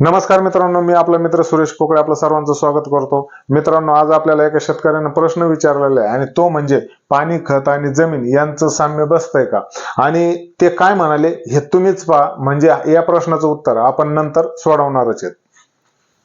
नमस्कार मित्रांनो मी आपला मित्र सुरेश पोकळे आपलं सर्वांचं स्वागत करतो. मित्रांनो आज आपल्याला एका शेतकऱ्यानं प्रश्न विचारलेला आहे आणि तो म्हणजे पाणी खत आणि जमीन यांचं साम्य बसतंय का? आणि ते काय म्हणाले हे तुम्हीच पहा म्हणजे या प्रश्नाचं उत्तर आपण नंतर सोडवणारच आहेत.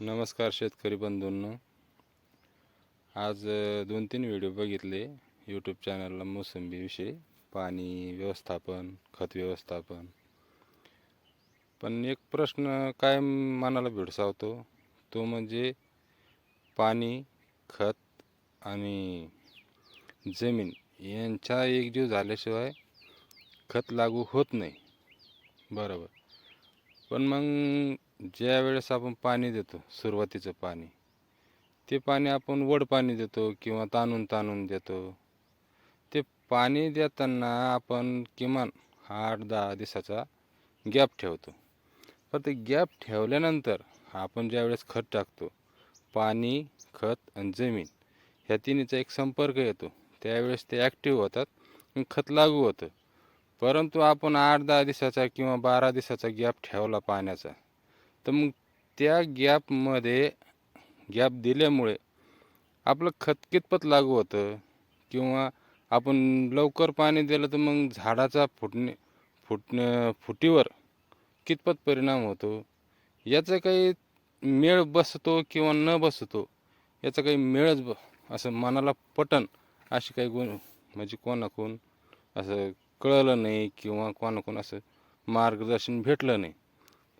नमस्कार शेतकरी बंधूंनो. आज दोन तीन व्हिडिओ बघितले यूट्यूब चॅनलला मोसंबीविषयी. पाणी व्यवस्थापन खत व्यवस्थापन. पण एक प्रश्न काय मनाला भेडसावतो. तो म्हणजे पाणी खत आणि जमीन यांचा एकजीव झाल्याशिवाय खत लागू होत नाही. बरोबर. पण मग ज्या वेळेस आपण पाणी देतो सुरुवातीचं पाणी ते पाणी आपण वड पाणी देतो किंवा ताणून ताणून देतो. ते पाणी देताना आपण किमान आठ दहा दिवसाचा गॅप ठेवतो. पण ते गॅप ठेवल्यानंतर आपण ज्यावेळेस खत टाकतो पाणी खत आणि जमीन ह्या तिन्हीचा एक संपर्क येतो. त्यावेळेस ते ॲक्टिव्ह होतात आणि खत लागू होतं. परंतु आपण आठ दहा दिवसाचा किंवा बारा दिवसाचा गॅप ठेवला पाण्याचा तर मग त्या गॅपमध्ये गॅप दिल्यामुळे आपलं खत कितपत लागू होतं? किंवा आपण लवकर पाणी दिलं तर मग झाडाचा फुटणे फुटणं फुटीवर कितपत परिणाम होतो? याचा काही मेळ बसतो किंवा न बसतो याचा काही मेळच ब असं मनाला पटन अशी काही गुण म्हणजे कोणाकोण असं कळलं नाही किंवा कोणाकोण असं मार्गदर्शन भेटलं नाही.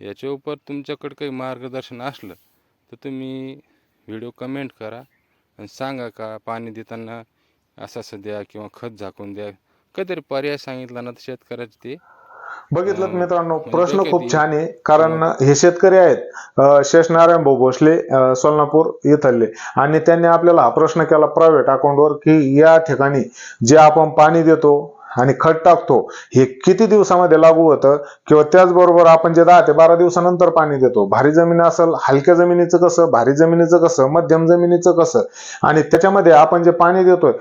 याच्या उपर तुमच्याकडे काही मार्गदर्शन असलं तर तुम्ही व्हिडिओ कमेंट करा आणि सांगा का पाणी देताना असं असं द्या किंवा खत झाकून द्या. काहीतरी पर्याय सांगितला ना तर शेतकऱ्याचे ते बघितलं मित्रांनो म्हणजे प्रश्न खूप. छान आहे कारण हे. शेतकरी आहेत शेषनारायण भाऊ भोसले अं, सोलापूर इथले. आणि त्यांनी आपल्याला हा प्रश्न केला प्रायव्हेट अकाउंटवर की या ठिकाणी जे आपण पाणी देतो आणि खत टाकतो हे किती दिवसामध्ये लागू होतं? किंवा त्याचबरोबर आपण जे दहा ते बारा दिवसानंतर पाणी देतो भारी जमीन असेल हलक्या जमिनीचं कसं भारी जमिनीचं कसं मध्यम जमिनीचं कसं? आणि त्याच्यामध्ये आपण जे पाणी देतोय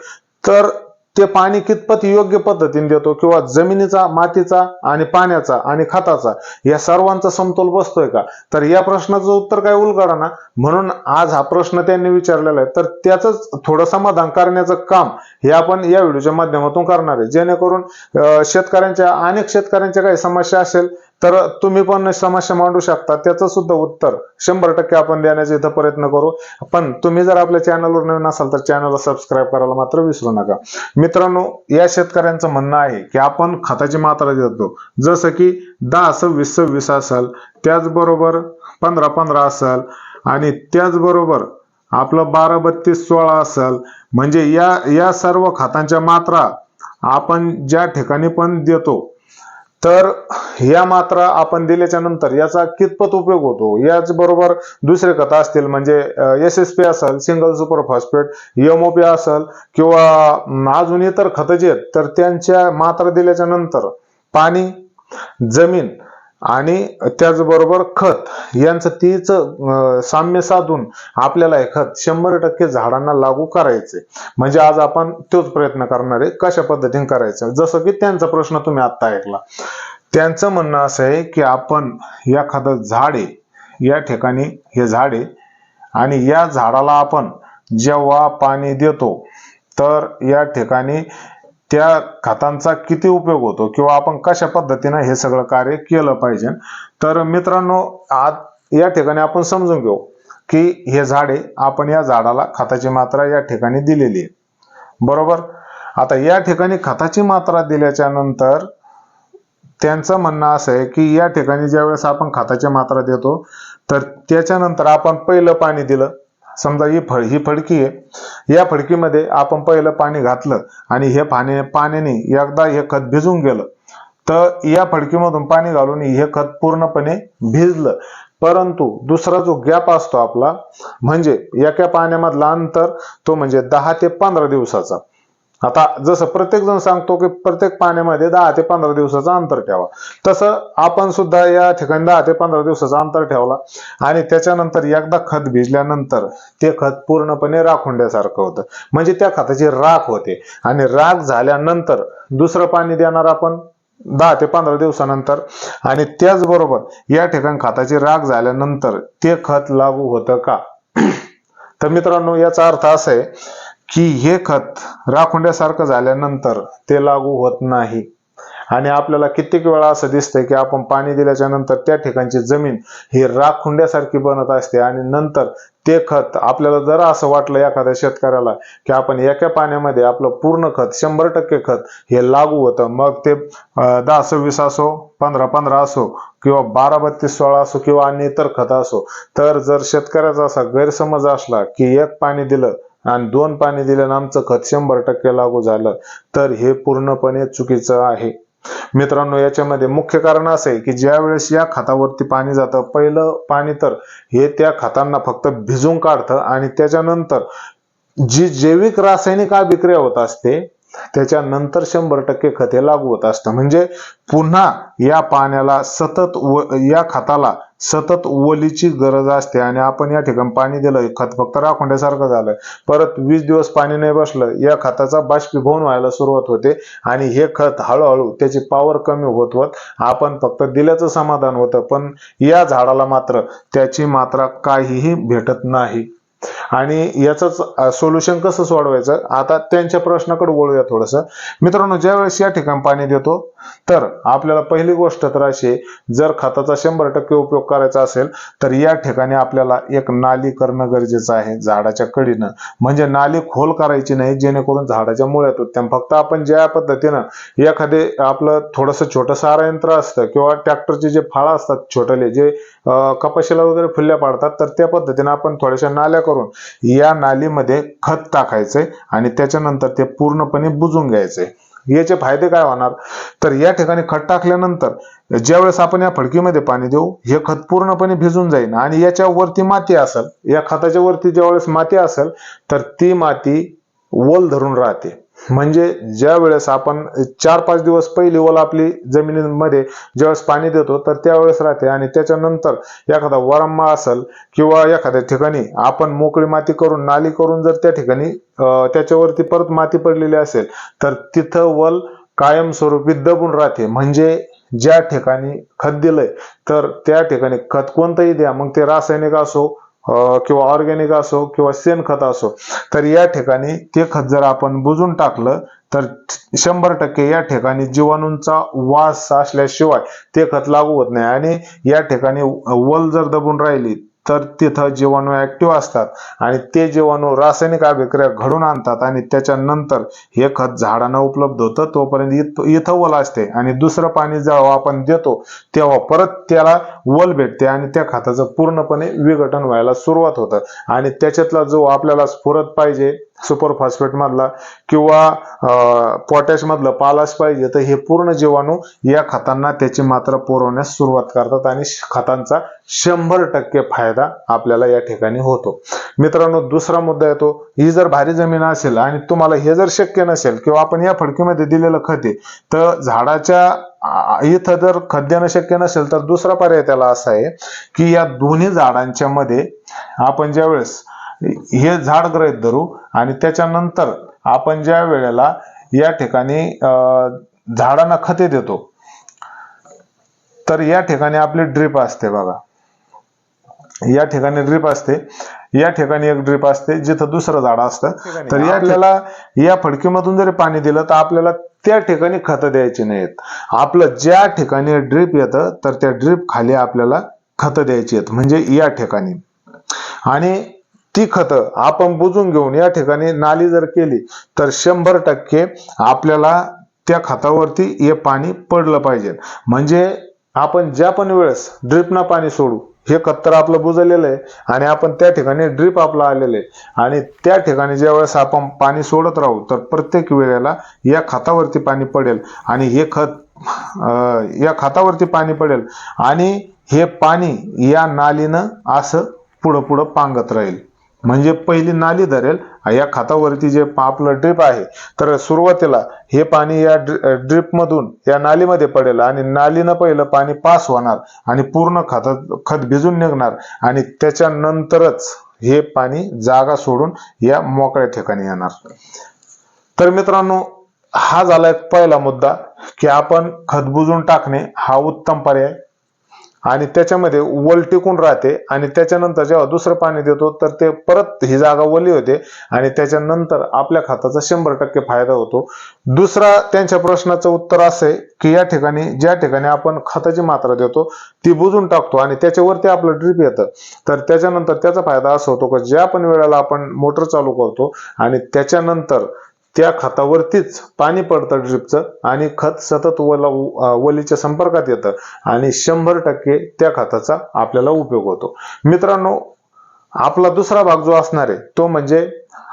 तर ते पाणी कितपत योग्य पद्धतीने देतो किंवा जमिनीचा मातीचा आणि पाण्याचा आणि खताचा या सर्वांचा समतोल बसतोय का? तर या प्रश्नाचं उत्तर काय उलगडा ना म्हणून आज हा प्रश्न त्यांनी विचारलेला आहे. तर त्याच थोडं समाधान करण्याचं काम हे आपण या व्हिडिओच्या माध्यमातून करणार आहे. जेणेकरून शेतकऱ्यांच्या अनेक शेतकऱ्यांच्या काही समस्या असेल तर तुम्ही पण समस्या मांडू शकता. त्याचं सुद्धा उत्तर शंभर टक्के आपण देण्याचा इथं प्रयत्न करू. पण तुम्ही जर आपल्या चॅनलवर नवीन असाल तर चॅनलला सबस्क्राईब करायला मात्र विसरू नका. मित्रांनो या शेतकऱ्यांचं म्हणणं आहे की आपण खताची मात्रा देतो. जसं की दहा सव्वीस सव्वीस असेल त्याचबरोबर पंधरा पंधरा असेल आणि त्याचबरोबर आपलं बारा बत्तीस सोळा असेल म्हणजे या या सर्व खतांच्या मात्रा आपण ज्या ठिकाणी पण देतो तर या मात्रा आपण दिल्याच्या नंतर याचा कितपत उपयोग होतो? याच बरोबर दुसरे खत असतील म्हणजे एस एस पी असेल सिंगल सुपर फॉस्फेट एमओपी असेल किंवा अजून इतर खतं जे आहेत तर त्यांच्या मात्रा दिल्याच्या नंतर पाणी जमीन आणि त्याचबरोबर खत यांचं तीच साम्य साधून आपल्याला हे खत शंभर टक्के झाडांना लागू करायचे म्हणजे आज आपण तोच प्रयत्न करणार आहे कशा पद्धतीने करायचं? जसं की त्यांचा प्रश्न तुम्ही आत्ता ऐकला. त्यांचं म्हणणं असं आहे की आपण एखादं झाड आहे या ठिकाणी हे झाड आहे आणि या झाडाला आपण जेव्हा पाणी देतो तर या ठिकाणी त्या खतांचा किती उपयोग होतो किंवा आपण कशा पद्धतीनं हे सगळं कार्य केलं पाहिजे? तर मित्रांनो आज या ठिकाणी आपण समजून घेऊ की हे झाडे आपण या झाडाला खताची मात्रा या ठिकाणी दिलेली आहे. बरोबर? आता या ठिकाणी खताची मात्रा दिल्याच्या नंतर त्यांचं म्हणणं असं आहे की या ठिकाणी ज्यावेळेस आपण खताची मात्रा देतो तर त्याच्यानंतर आपण पहिलं पाणी दिलं. समजा ही फळ ही फडकी आहे या फडकीमध्ये आपण पहिलं पाणी घातलं आणि हे पाणी पाण्याने एकदा हे खत भिजून गेलं. तर या फडकीमधून पाणी घालून हे खत पूर्णपणे भिजलं. परंतु दुसरा जो गॅप असतो आपला म्हणजे एका पाण्यामधला अंतर तो म्हणजे दहा ते पंधरा दिवसाचा. आता जसं प्रत्येक जण सांगतो की प्रत्येक पाण्यामध्ये दहा ते पंधरा दिवसाचं अंतर ठेवा. तसं आपण सुद्धा या ठिकाणी दहा ते पंधरा दिवसाचं अंतर ठेवला आणि त्याच्यानंतर एकदा खत भिजल्यानंतर ते खत पूर्णपणे राखुंड्यासारखं होतं. म्हणजे त्या खताची राख होते. आणि राख झाल्यानंतर दुसरं पाणी देणार आपण दहा ते पंधरा दिवसानंतर. आणि त्याचबरोबर या ठिकाणी खताची राख झाल्यानंतर ते खत लागू होतं का? तर मित्रांनो याचा अर्थ असा आहे की हे खत राखुंड्यासारखं झाल्यानंतर ते लागू होत नाही. आणि आपल्याला कित्येक वेळा असं दिसतंय की आपण पाणी दिल्याच्या नंतर त्या ठिकाणची जमीन ही राखुंड्यासारखी बनत असते आणि नंतर ते खत आपल्याला जरा असं वाटलं एखाद्या शेतकऱ्याला की आपण एका पाण्यामध्ये आपलं पूर्ण खत शंभर टक्के खत हे लागू होतं. मग ते दहा सव्वीस असो पंधरा पंधरा असो किंवा बारा बत्तीस सोळा असो किंवा अन्य इतर खत असो. तर जर शेतकऱ्याचा असा गैरसमज असला की एक पाणी दिलं आणि दोन पाणी दिल्यानं आमचं खत शंभर टक्के लागू झालं तर हे पूर्णपणे चुकीचं आहे. मित्रांनो याच्यामध्ये मुख्य कारण असं आहे की ज्या वेळेस या खतावरती पाणी जातं पहिलं पाणी तर हे त्या खतांना फक्त भिजून काढतं आणि त्याच्यानंतर जी जैविक रासायनिक अभिक्रिया होत असते त्याच्यानंतर शंभर टक्के खत हे लागू होत असतं. म्हणजे पुन्हा या पाण्याला सतत व या खताला सतत ओलीची गरज असते आणि आपण या ठिकाणी पाणी दिलं खत फक्त राखुंड्यासारखं झालं. परत वीस दिवस पाणी नाही बसलं या खताचा बाष्पीभवन व्हायला सुरुवात होते आणि हे खत हळूहळू त्याची पॉवर कमी होत होत आपण फक्त दिल्याचं समाधान होतं. पण या झाडाला मात्र त्याची मात्रा काहीही भेटत नाही. आणि याच सोल्युशन कसं सोडवायचं? आता त्यांच्या प्रश्नाकडे वळूया थोडस. मित्रांनो ज्यावेळेस या ठिकाणी पाणी देतो तर आपल्याला पहिली गोष्ट तर अशी जर खताचा शंभर टक्के उपयोग करायचा असेल तर या ठिकाणी आपल्याला एक नाली करणं गरजेचं आहे झाडाच्या कडीनं. म्हणजे नाली खोल करायची नाही जेणेकरून झाडाच्या मुळ्यात उत्तम फक्त आपण ज्या पद्धतीनं एखादे आपलं थोडंसं छोटंसं आरयंत्र असतं किंवा ट्रॅक्टरचे जे फाळा असतात छोटले जे कपाशीला वगैरे फुल्या पाडतात तर त्या पद्धतीने आपण थोड्याशा नाल्या करून या नालीमध्ये खत टाकायचे आणि त्याच्यानंतर ते पूर्णपणे बुजून घ्यायचे याचे फायदे काय होणार? तर या ठिकाणी खत टाकल्यानंतर ज्यावेळेस आपण या फडकीमध्ये पाणी देऊ हे खत पूर्णपणे भिजून जाईल आणि याच्या वरती माती असेल या खताच्या वरती ज्यावेळेस माती असेल तर ती माती ओल धरून राहते. म्हणजे ज्या वेळेस आपण चार पाच दिवस पहिली ओल आपली जमिनीमध्ये ज्यावेळेस पाणी देतो तर त्यावेळेस राहते. आणि त्याच्यानंतर एखादा वरम्मा असेल किंवा एखाद्या ठिकाणी आपण मोकळी माती करून नाली करून जर त्या ठिकाणी त्याच्यावरती परत माती पडलेली असेल तर तिथं वल कायमस्वरूपी दबून राहते. म्हणजे ज्या ठिकाणी खत दिलंय तर त्या ठिकाणी खत कोणतंही द्या. मग ते रासायनिक असो किंवा ऑर्गॅनिक असो किंवा शेणखत असो तर या ठिकाणी ते खत जर आपण बुजून टाकलं तर शंभर टक्के या ठिकाणी जीवाणूंचा वास असल्याशिवाय ते खत लागू होत नाही. आणि या ठिकाणी वल जर दबून राहिली तर तिथं जीवाणू ऍक्टिव्ह असतात आणि ते जीवाणू रासायनिक अभिक्रिया घडून आणतात आणि त्याच्यानंतर हे खत झाडांना उपलब्ध होतं तोपर्यंत इथं वल असते आणि दुसरं पाणी जेव्हा आपण देतो तेव्हा परत त्याला वल भेटते आणि त्या खताचं पूर्णपणे विघटन व्हायला सुरुवात होतं. आणि त्याच्यातला जो आपल्याला स्फुरत पाहिजे सुपर फॉस्फेट मधला किंवा पोटॅश मधलं पालाश पाहिजे तर हे पूर्ण जीवाणू या खतांना त्याची मात्रा पुरवण्यास सुरुवात करतात आणि खतांचा शंभर टक्के फायदा आपल्याला या ठिकाणी होतो. मित्रांनो दुसरा मुद्दा येतो. ही जर भारी जमीन असेल आणि तुम्हाला हे जर शक्य नसेल किंवा आपण या फडकीमध्ये दिलेलं खत आहे तर झाडाच्या इथं जर खत देणं शक्य नसेल तर दुसरा पर्याय त्याला असा आहे की या दोन्ही झाडांच्या मध्ये आपण ज्यावेळेस हे झाड गृहीत धरू आणि त्याच्यानंतर आपण ज्या वेळेला या ठिकाणी अं, झाडांना खते देतो तर या ठिकाणी आपली ड्रीप असते बघा. या ठिकाणी ड्रीप असते या ठिकाणी एक ड्रीप असते जिथं दुसरं झाड असतं. तर या आपल्याला या फडकीमधून जरी पाणी दिलं तर आपल्याला त्या ठिकाणी खतं द्यायची नाहीत. आपलं ज्या ठिकाणी ड्रीप येतं तर त्या ड्रीप खाली आपल्याला खतं द्यायची आहेत. म्हणजे या ठिकाणी. आणि ती खतं आपण बुजून घेऊन या ठिकाणी नाली जर केली तर शंभर टक्के आपल्याला त्या खतावरती हे पाणी पडलं पाहिजे. म्हणजे आपण ज्या पण वेळेस ड्रिपना पाणी सोडू हे खत तर आपलं बुजलेलं आहे आणि आपण त्या ठिकाणी ड्रिप आपलं आलेलं आहे. आणि त्या ठिकाणी ज्या वेळेस आपण पाणी सोडत राहू तर प्रत्येक वेळेला या खतावरती पाणी पडेल आणि हे खत या खतावरती पाणी पडेल आणि हे पाणी या नालीनं असं पुढं पुढं पांगत राहील. म्हणजे पहिली नाली धरेल या खतावरती जे आपलं ड्रिप आहे तर सुरुवातीला हे पाणी या ड्रिप मधून या नालीमध्ये पडेल आणि नालीनं पहिलं पाणी पास होणार आणि पूर्ण खतात खत भिजून निघणार आणि त्याच्यानंतरच हे पाणी जागा सोडून या मोकळ्या ठिकाणी येणार. तर मित्रांनो हा झाला एक पहिला मुद्दा की आपण खत बुजून टाकणे हा उत्तम पर्याय. आणि त्याच्यामध्ये वल टिकून राहते. आणि त्याच्यानंतर जेव्हा दुसरं पाणी देतो तर ते परत ही जागा ओली होते. आणि त्याच्यानंतर आपल्या खताचा शंभर टक्के फायदा होतो. दुसरा त्यांच्या प्रश्नाचं उत्तर असं आहे की या ठिकाणी ज्या ठिकाणी आपण खताची मात्रा देतो ती बुजून टाकतो आणि त्याच्यावरती आपलं ड्रीप येतं. तर त्याच्यानंतर त्याचा फायदा असा होतो की ज्या पण वेळेला आपण मोटर चालू करतो आणि त्याच्यानंतर त्या खतावरतीच पाणी पडतं ड्रिपचं आणि खत सतत वला वलीच्या संपर्कात येतं आणि शंभर टक्के त्या खताचा आपल्याला उपयोग होतो. मित्रांनो आपला दुसरा भाग जो असणार आहे तो म्हणजे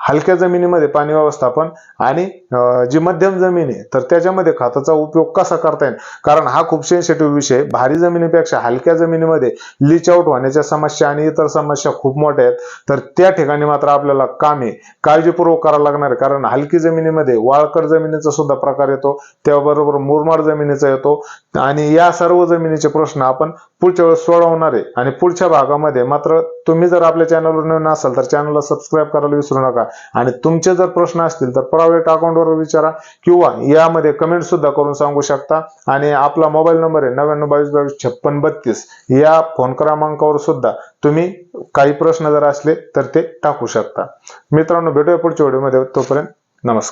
हलक्या जमिनीमध्ये पाणी व्यवस्थापन आणि जी मध्यम जमीन आहे तर त्याच्यामध्ये खताचा उपयोग कसा करता येईल? कारण हा खूप सेन्सिटिव्ह विषय भारी जमिनीपेक्षा हलक्या जमिनीमध्ये लीच आउट होण्याच्या समस्या आणि इतर समस्या खूप मोठ्या आहेत. तर त्या ठिकाणी मात्र आपल्याला कामे काळजीपूर्वक करावं लागणार आहे. कारण हलकी जमिनीमध्ये वाळकट जमिनीचा सुद्धा प्रकार येतो त्याबरोबर मुरमाड जमिनीचा येतो आणि या सर्व जमिनीचे प्रश्न आपण पुढच्या वेळेस सोडवणार आहे. आणि पुढच्या भागामध्ये मात्र तुम्ही जर आपल्या चॅनलवर नवीन असाल तर चॅनलला सबस्क्राईब करायला विसरू नका. आणि तुमचे जर प्रश्न असतील तर प्रायव्हेट अकाउंटवर विचारा किंवा यामध्ये कमेंट सुद्धा करून सांगू शकता. आणि आपला मोबाईल नंबर आहे नव्याण्णव बावीस बावीस छप्पन बत्तीस. या फोन क्रमांकावर सुद्धा तुम्ही काही प्रश्न जर असले तर ते टाकू शकता. मित्रांनो भेटूया पुढच्या व्हिडिओमध्ये तोपर्यंत नमस्कार.